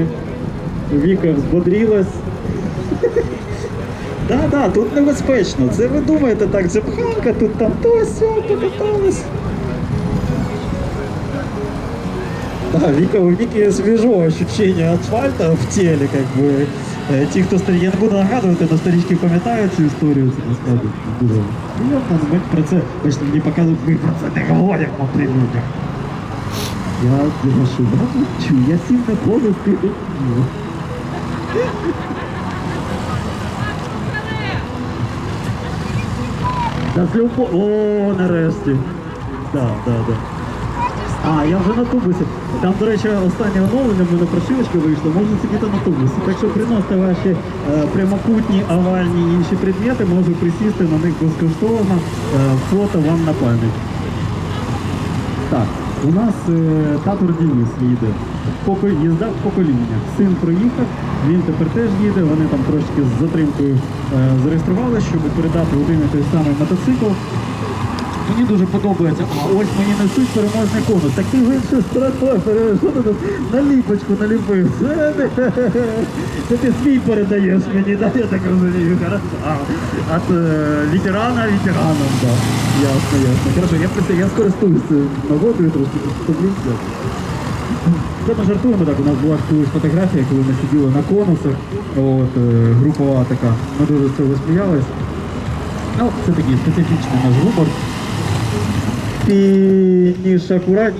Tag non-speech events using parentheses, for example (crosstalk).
машини. Віка взбодрілась. (laughs) Так, так, тут небезпечно. Це ви думаєте так, це пханка, тут там то сьо, покатались. Да, Вика, у Вики свежо ощущение асфальта в теле, как бы. Э, Ті, хто старі, я не буду нагадувати, але старички пам'ятають цю історію, це насправді дуже приємно. Ми про це, бачите, мені показують, ми про це не говоримо при людях. Я заношу, я чу, я позу, ти Та з любо... О, нарешті. Так, так, так. А, я вже на тубусі. Там, до речі, останнє оновлення, в мене прошивочка вийшла, можна сидіти на тубусі. Так що приносите ваші е, прямокутні, овальні і інші предмети, можу присісти на них безкоштовно. Е, фото вам на пам'ять. Так, у нас е, татур Денис їде. Поко... Їзда в поколіннях. Син проїхав, він тепер теж їде, вони там трошки з затримкою е, зареєструвалися, щоб передати один і той самий мотоцикл. Мені дуже подобається. А ось мені несуть переможний конус. Так ти в іншу сторону що ти тут наліпочку наліпив? (laughs) Це ти- свій передаєш мені, да? я так розумію. Хорошо. А, От е, ветерана ветераном, да. Ясно, ясно. Хорошо, я просто я скористуюся нагодою трошки подивлюся. Це ми жартуємо так. У нас була колись фотографія, коли ми сиділи на конусах. От, е, групова така. Ми дуже з цього сміялись. Ну, це такий специфічний наш гумор. Фініш акуратні.